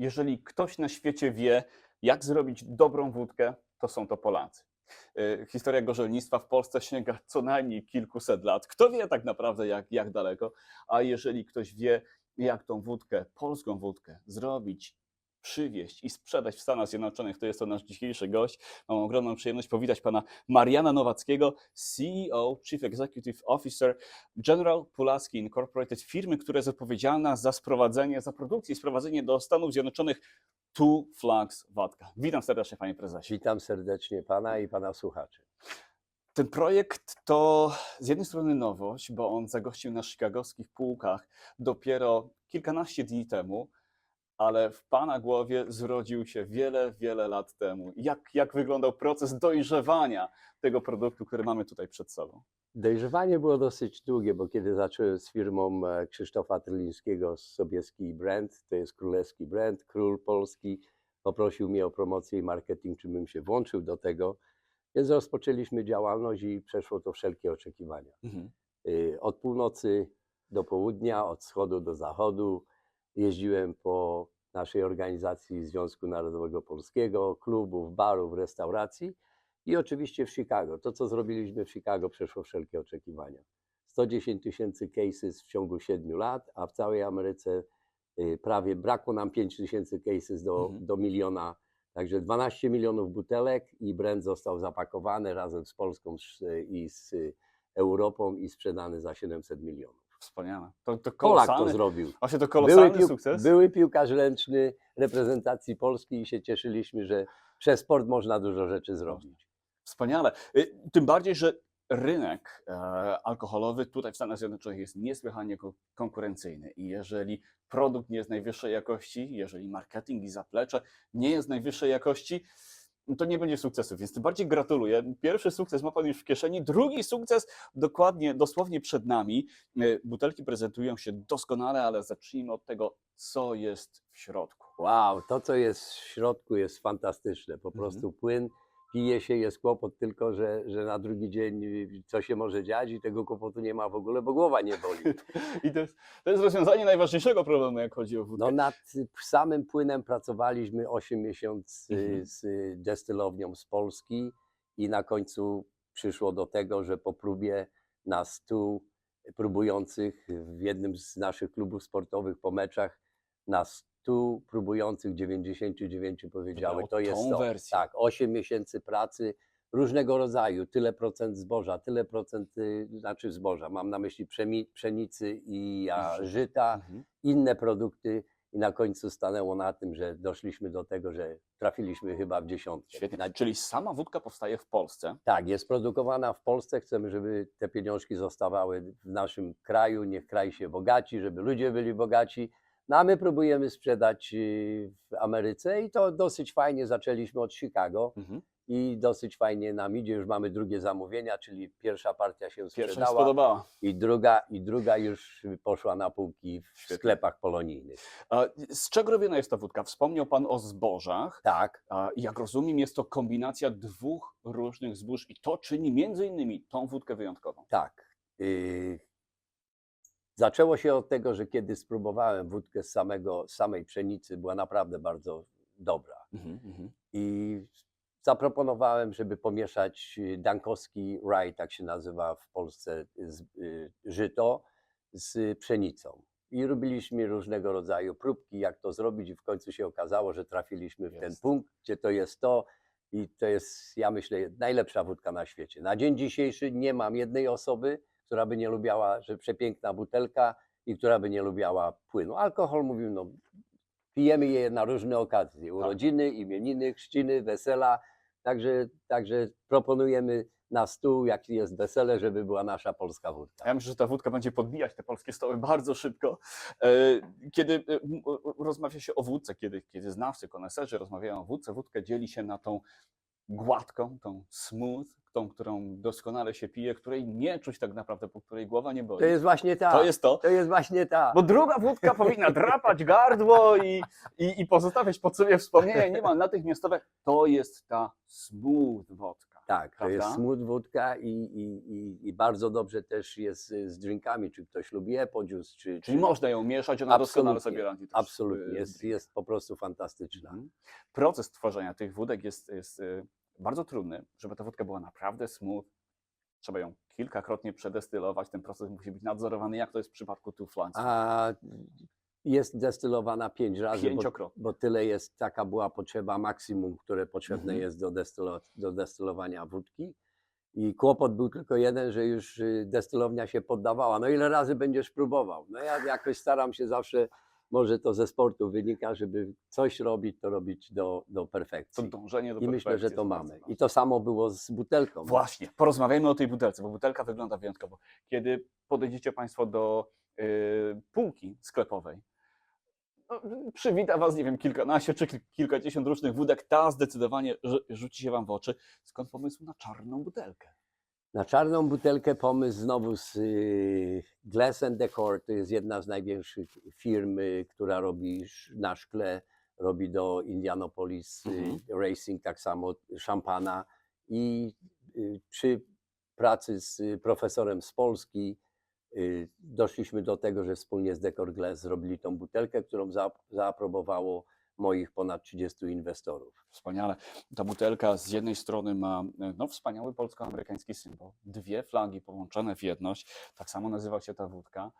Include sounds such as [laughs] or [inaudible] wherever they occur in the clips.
jeżeli ktoś na świecie wie, jak zrobić dobrą wódkę, to są to Polacy. Y, Historia gorzelnictwa w Polsce sięga co najmniej kilkuset lat. Kto wie tak naprawdę, jak, jak daleko, a jeżeli ktoś wie, jak tą wódkę, polską wódkę zrobić, przywieźć i sprzedać w Stanach Zjednoczonych, to jest to nasz dzisiejszy gość. Mam ogromną przyjemność powitać pana Mariana Nowackiego, CEO, Chief Executive Officer General Pulaski Incorporated, firmy, która jest odpowiedzialna za sprowadzenie, za produkcję i sprowadzenie do Stanów Zjednoczonych Two Flags Vodka. Witam serdecznie, panie prezesie. Witam serdecznie pana i pana słuchaczy. Ten projekt to z jednej strony nowość, bo on zagościł na chicagowskich półkach dopiero kilkanaście dni temu, ale w Pana głowie zrodził się wiele, wiele lat temu. Jak, jak wyglądał proces dojrzewania tego produktu, który mamy tutaj przed sobą? Dojrzewanie było dosyć długie, bo kiedy zacząłem z firmą e, Krzysztofa Trylińskiego z Sobieski Brand, to jest królewski brand, król polski, poprosił mnie o promocję i marketing, czy bym się włączył do tego, więc rozpoczęliśmy działalność i przeszło to wszelkie oczekiwania. Mhm. Y, Od północy do południa, od wschodu do zachodu. Jeździłem po naszej organizacji Związku Narodowego Polskiego, klubów, barów, restauracji i oczywiście w Chicago. To, co zrobiliśmy w Chicago, przeszło wszelkie oczekiwania. 110 tysięcy cases w ciągu 7 lat, a w całej Ameryce y, prawie brakło nam 5 tysięcy cases do, Mhm. do miliona. Także 12 milionów butelek i brand został zapakowany razem z Polską sz- i z y, Europą i sprzedany za 700 milionów. Wspaniale. To, to Polak to zrobił. właśnie to Były, kolosalny pił, sukces. były piłkarz ręczny reprezentacji Polski i się cieszyliśmy, że przez sport można dużo rzeczy zrobić. Wspaniale. Y, Tym bardziej, że rynek e, alkoholowy tutaj w Stanach Zjednoczonych jest niesłychanie ko- konkurencyjny i jeżeli produkt nie jest najwyższej jakości, jeżeli marketing i zaplecze nie jest najwyższej jakości, to nie będzie sukcesu, więc tym bardziej gratuluję. Pierwszy sukces ma Pan już w kieszeni, drugi sukces dokładnie, dosłownie przed nami. Y, Butelki prezentują się doskonale, ale zacznijmy od tego, co jest w środku. Wow, to co jest w środku jest fantastyczne. Po Mhm. prostu płyn pije się, jest kłopot tylko, że, że na drugi dzień co się może dziać i tego kłopotu nie ma w ogóle, bo głowa nie boli. [laughs] I to jest, to jest rozwiązanie najważniejszego problemu, jak chodzi o wódkę. No nad samym płynem pracowaliśmy 8 miesięcy Mhm. z destylownią z Polski i na końcu przyszło do tego, że po próbie na 100 próbujących w jednym z naszych klubów sportowych po meczach na 100 próbujących 99 powiedziały, Wybrało to jest tą to. wersję. Tak, 8 miesięcy pracy różnego rodzaju, tyle procent zboża, tyle procent, y, znaczy zboża, mam na myśli pszenicy i żyta, Mhm. inne produkty i na końcu stanęło na tym, że doszliśmy do tego, że trafiliśmy chyba w dziesiątkę. Świetnie. Na, Czyli sama wódka powstaje w Polsce. tak, jest produkowana w Polsce. Chcemy, żeby te pieniążki zostawały w naszym kraju, niech kraj się bogaci, żeby ludzie byli bogaci. No a my próbujemy sprzedać y, w Ameryce i to dosyć fajnie zaczęliśmy od Chicago Mhm. i dosyć fajnie nam idzie. Już mamy drugie zamówienia, czyli pierwsza partia się Pierwsza sprzedała spodobała. i druga, i druga już poszła na półki w sklepach polonijnych. A z czego robiona jest ta wódka? Wspomniał Pan o zbożach. Tak, A jak rozumiem, jest to kombinacja dwóch różnych zbóż i to czyni między innymi tą wódkę wyjątkową. Tak. y, Zaczęło się od tego, że kiedy spróbowałem wódkę z, samego, samej pszenicy, była naprawdę bardzo dobra. Mhm, mhm. I zaproponowałem, żeby pomieszać y, dankowski rye, tak się nazywa w Polsce, z, y, żyto z pszenicą. I robiliśmy różnego rodzaju próbki, jak to zrobić, i w końcu się okazało, że trafiliśmy w ten Jest. punkt, gdzie to jest to. I to jest, ja myślę, najlepsza wódka na świecie. Na dzień dzisiejszy nie mam jednej osoby, która by nie lubiała, że przepiękna butelka i która by nie lubiała płynu. Alkohol mówił, no pijemy je na różne okazje, urodziny, imieniny, chrzciny, wesela, także, także proponujemy na stół, jak jest wesele, żeby była nasza polska wódka. Ja myślę, że ta wódka będzie podbijać te polskie stoły bardzo szybko. E, Kiedy e, o- rozmawia się o wódce, kiedy, kiedy znawcy, koneserzy rozmawiają o wódce, wódkę dzieli się na tą gładką, tą smooth, tą, którą doskonale się pije, której nie czuć tak naprawdę, po której głowa nie boli. To jest właśnie ta. To jest to. To jest właśnie ta. Bo druga wódka powinna drapać gardło i, i, i pozostawiać po sobie wspomnienia niemal natychmiastowe. To jest ta smooth wodka. Tak, to jest Prawda? smooth wódka i, i, i, i bardzo dobrze też jest z drinkami, czy ktoś lubi juice, czy... Czyli czy... można ją mieszać, ona doskonale sobie radzi. Absolutnie, y, jest, jest po prostu fantastyczna. Mhm. Proces tworzenia tych wódek jest, jest y, bardzo trudny. Żeby ta wódka była naprawdę smooth, trzeba ją kilkakrotnie przedestylować. Ten proces musi być nadzorowany, jak to jest w przypadku Two Flags. A jest destylowana pięć razy, bo, Pięciokrotnie. bo tyle jest, taka była potrzeba maksimum, które potrzebne Mhm. jest do, destylo, do destylowania wódki. I kłopot był tylko jeden, że już y, destylownia się poddawała. No ile razy będziesz próbował? No ja jakoś staram się zawsze, może to ze sportu wynika, żeby coś robić, to robić do, do To perfekcji. dążenie do I myślę, że to mamy. I to samo było z butelką. Właśnie, porozmawiajmy o tej butelce, bo butelka wygląda wyjątkowo. Kiedy podejdziecie Państwo do y, półki sklepowej, no, przywita Was, nie wiem, kilkanaście czy kil- kilkadziesiąt różnych wódek, ta zdecydowanie rzu- rzuci się Wam w oczy. Skąd pomysł na czarną butelkę? Na czarną butelkę pomysł znowu z y, Glass and Decor, to jest jedna z największych firm, y, która robi na szkle, robi do Indianapolis y, Mhm. Racing tak samo szampana i przy pracy z profesorem z Polski doszliśmy do tego, że wspólnie z Decor Glass zrobili tą butelkę, którą za, zaaprobowało moich ponad 30 inwestorów. Wspaniale. Ta butelka z jednej strony ma e, no, wspaniały polsko-amerykański symbol, dwie flagi połączone w jedność. Tak samo nazywa się ta wódka.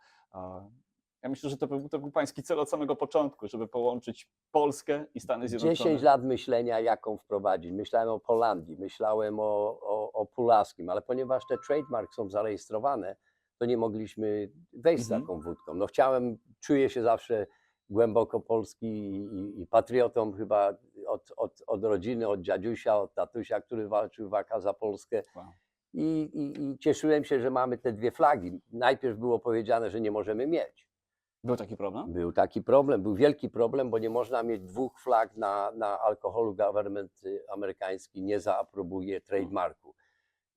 Ja myślę, że to był, to był pański cel od samego początku, żeby połączyć Polskę i Stany Zjednoczone. 10 lat myślenia, jaką wprowadzić. Myślałem o Polandii, myślałem o, o, o Pulaskim, ale ponieważ te trademark są zarejestrowane, to nie mogliśmy wejść Mhm. z taką wódką. No chciałem, czuję się zawsze głęboko polski i, i, patriotą chyba od, od, od rodziny, od dziadusia, od tatusia, który walczył w AK za Polskę. Wow. I, i, I cieszyłem się, że mamy te dwie flagi. Najpierw było powiedziane, że nie możemy mieć. Był taki problem? Był taki problem, był wielki problem, bo nie można mieć dwóch flag na, na alkoholu. Government amerykański nie zaaprobuje trademarku.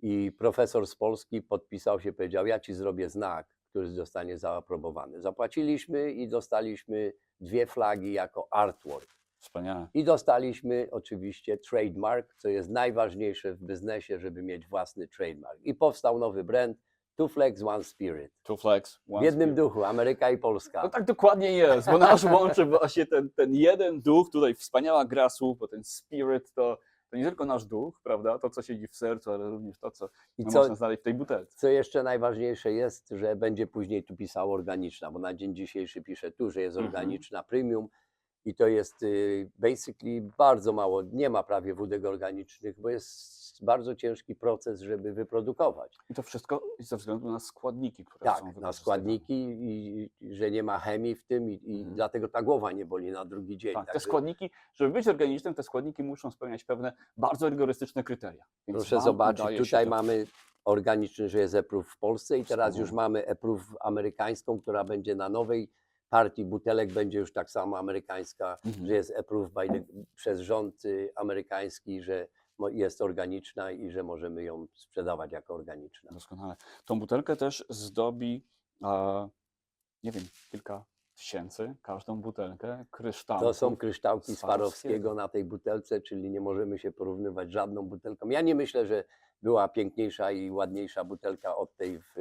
I profesor z Polski podpisał się, powiedział: Ja ci zrobię znak, który zostanie zaaprobowany. Zapłaciliśmy i dostaliśmy dwie flagi jako artwork. Wspaniale. I dostaliśmy oczywiście trademark, co jest najważniejsze w biznesie, żeby mieć własny trademark. I powstał nowy brand Two Flags, One Spirit. Two flags, W one jednym spirit. duchu, Ameryka i Polska. No tak dokładnie jest, bo nasz łączy właśnie ten, ten jeden duch, tutaj wspaniała gra słów, bo ten spirit to, to nie tylko nasz duch, prawda, to co siedzi w sercu, ale również to, co I no, co, można znaleźć w tej butelce. Co jeszcze najważniejsze jest, że będzie później tu pisało organiczna, bo na dzień dzisiejszy pisze tu, że jest Mhm. organiczna premium i to jest y, basically bardzo mało, nie ma prawie wódek organicznych, bo jest bardzo ciężki proces, żeby wyprodukować. I to wszystko ze względu na składniki, które są Tak, na składniki i, i że nie ma chemii w tym i, i Mhm. dlatego ta głowa nie boli na drugi dzień. Tak, te Także składniki, żeby być organicznym, te składniki muszą spełniać pewne bardzo rygorystyczne kryteria. Więc Proszę zobaczyć, tutaj to. mamy organiczny, że jest EPRUF w Polsce i teraz już mamy EPRUF amerykańską, która będzie na nowej partii butelek, będzie już tak samo amerykańska, Mhm. że jest by the, przez rząd y, amerykański, że jest organiczna i że możemy ją sprzedawać jako organiczna. Doskonale. Tą butelkę też zdobi, a, nie wiem, kilka tysięcy, każdą butelkę kryształów. To są kryształki Swarowskiego. Swarowskiego na tej butelce, czyli nie możemy się porównywać żadną butelką. Ja nie myślę, że była piękniejsza i ładniejsza butelka od tej w,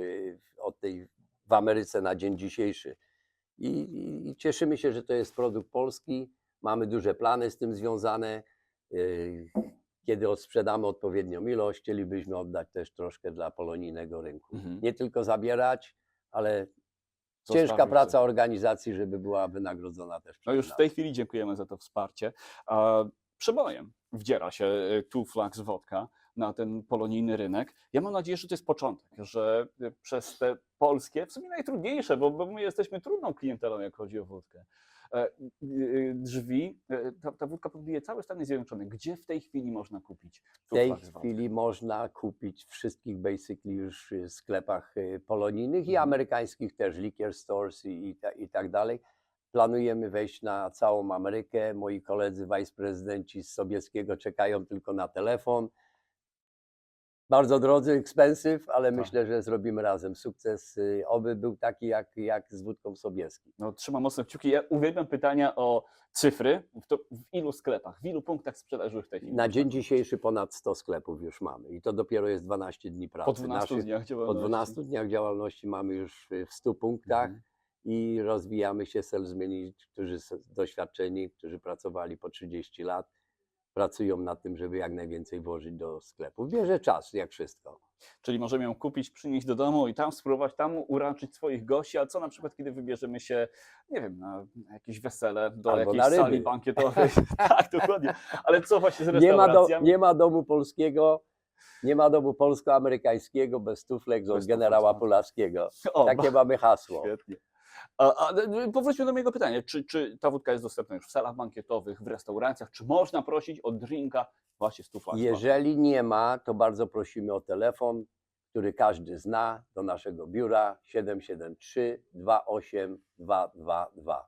od tej w Ameryce na dzień dzisiejszy. I, i, I cieszymy się, że to jest produkt polski. Mamy duże plany z tym związane. Yy, Kiedy odsprzedamy odpowiednią ilość, chcielibyśmy oddać też troszkę dla polonijnego rynku. Mhm. Nie tylko zabierać, ale ciężka praca coś. organizacji, żeby była wynagrodzona też. No już w tej chwili dziękujemy za to wsparcie. Przebojem wdziera się e, Two Flags Wodka na ten polonijny rynek. Ja mam nadzieję, że to jest początek, że e, przez te polskie, w sumie najtrudniejsze, bo, my jesteśmy trudną klientelą, jak chodzi o wódkę, e, e, drzwi, ta, ta wódka podbije całe Stany Zjednoczone. Gdzie w tej chwili można kupić W tej chwili można kupić w wszystkich basically już sklepach polonijnych i Mhm. amerykańskich też, liquor stores i, i, ta, i tak dalej. Planujemy wejść na całą Amerykę. Moi koledzy wiceprezydenci z Sobieskiego czekają tylko na telefon. Bardzo drodzy, expensive, ale Tak. myślę, że zrobimy razem sukces. y, Oby był taki jak, jak z wódką Sobieski. No, trzymam mocno kciuki. Ja uwielbiam pytania o cyfry. W, to, w ilu sklepach, w ilu punktach sprzedaży w tej chwili? Na dzień dzisiejszy ponad 100 sklepów już mamy i to dopiero jest 12 dni pracy. Po 12 Naszych- dniach po działalności. 12 dniach działalności mamy już w- w 100 punktach Mhm. i rozwijamy się salesmeni, którzy są doświadczeni, którzy pracowali po 30 lat, pracują nad tym, żeby jak najwięcej włożyć do sklepów. Bierze czas, jak wszystko. Czyli możemy ją kupić, przynieść do domu i tam spróbować, tam uraczyć swoich gości, a co na przykład, kiedy wybierzemy się, nie wiem, na jakieś wesele, do Albo jakiejś sali bankietowej. [laughs] tak, dokładnie. Ale co właśnie z Nie ma, do, restauracjami? nie ma domu polskiego, nie ma domu polsko-amerykańskiego bez tuflek Bez od generała no. Pularskiego. O, Takie mamy hasło. Świetnie. A, a powróćmy do mojego pytania. Czy, czy ta wódka jest dostępna już w salach bankietowych, w restauracjach? Czy można prosić o drinka właśnie z tufla? Jeżeli nie ma, to bardzo prosimy o telefon, który każdy zna, do naszego biura 773 28222.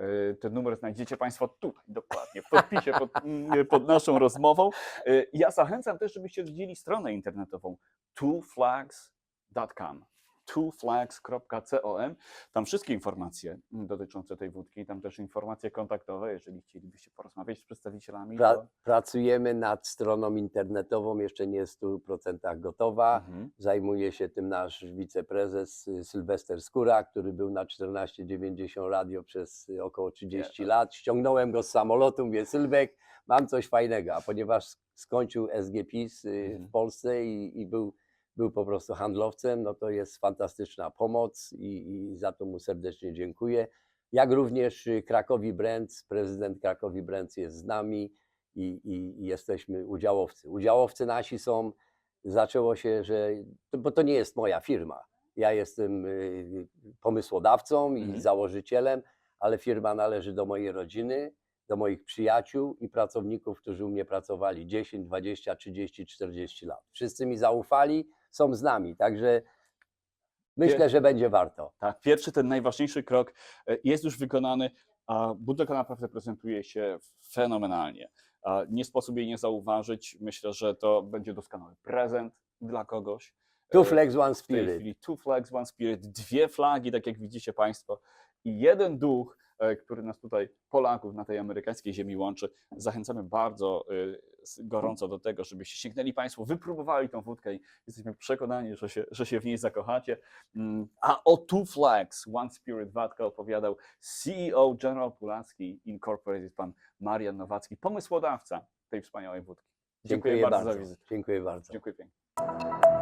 Y, Ten numer znajdziecie Państwo tutaj, dokładnie, w podpisie pod, [laughs] pod naszą rozmową. Y, Ja zachęcam też, żebyście odwiedzili stronę internetową twoflags.com twoflags.com. Tam wszystkie informacje dotyczące tej wódki, tam też informacje kontaktowe, jeżeli chcielibyście porozmawiać z przedstawicielami. Pra, to... pracujemy nad stroną internetową, jeszcze nie jest w 100% gotowa. Mhm. Zajmuje się tym nasz wiceprezes y, Sylwester Skóra, który był na 1490 radio przez y, około 30 Nie, lat. Ściągnąłem go z samolotu, mówię Sylwek, mam coś fajnego, a ponieważ skończył SGPiS y, Mhm. w Polsce i, i był, był po prostu handlowcem, no to jest fantastyczna pomoc i, i za to mu serdecznie dziękuję. Jak również y, Krakowi Brands, prezydent Krakowi Brands jest z nami i, i, i jesteśmy udziałowcy. Udziałowcy nasi są zaczęło się, że, bo to nie jest moja firma. Ja jestem y, pomysłodawcą i Mhm. założycielem, ale firma należy do mojej rodziny, do moich przyjaciół i pracowników, którzy u mnie pracowali 10, 20, 30, 40 lat. Wszyscy mi zaufali, są z nami, także myślę, że będzie warto. Tak, pierwszy, ten najważniejszy krok e, jest już wykonany, a butelka naprawdę prezentuje się fenomenalnie. Nie sposób jej nie zauważyć. Myślę, że to będzie doskonały prezent dla kogoś. E, Two flags, one w tej spirit. chwili two flags, one spirit, dwie flagi, tak jak widzicie Państwo, i jeden duch, który nas tutaj, Polaków, na tej amerykańskiej ziemi łączy. Zachęcamy bardzo e, gorąco do tego, żebyście sięgnęli Państwo, wypróbowali tą wódkę i jesteśmy przekonani, że się, że się w niej zakochacie. Mm, A o Two Flags, One Spirit Vodka opowiadał CEO General Pulacki Incorporated, pan Marian Nowacki, pomysłodawca tej wspaniałej wódki. Dziękuję, bardzo za wizytę. Dziękuję bardzo. Dziękuję pięknie.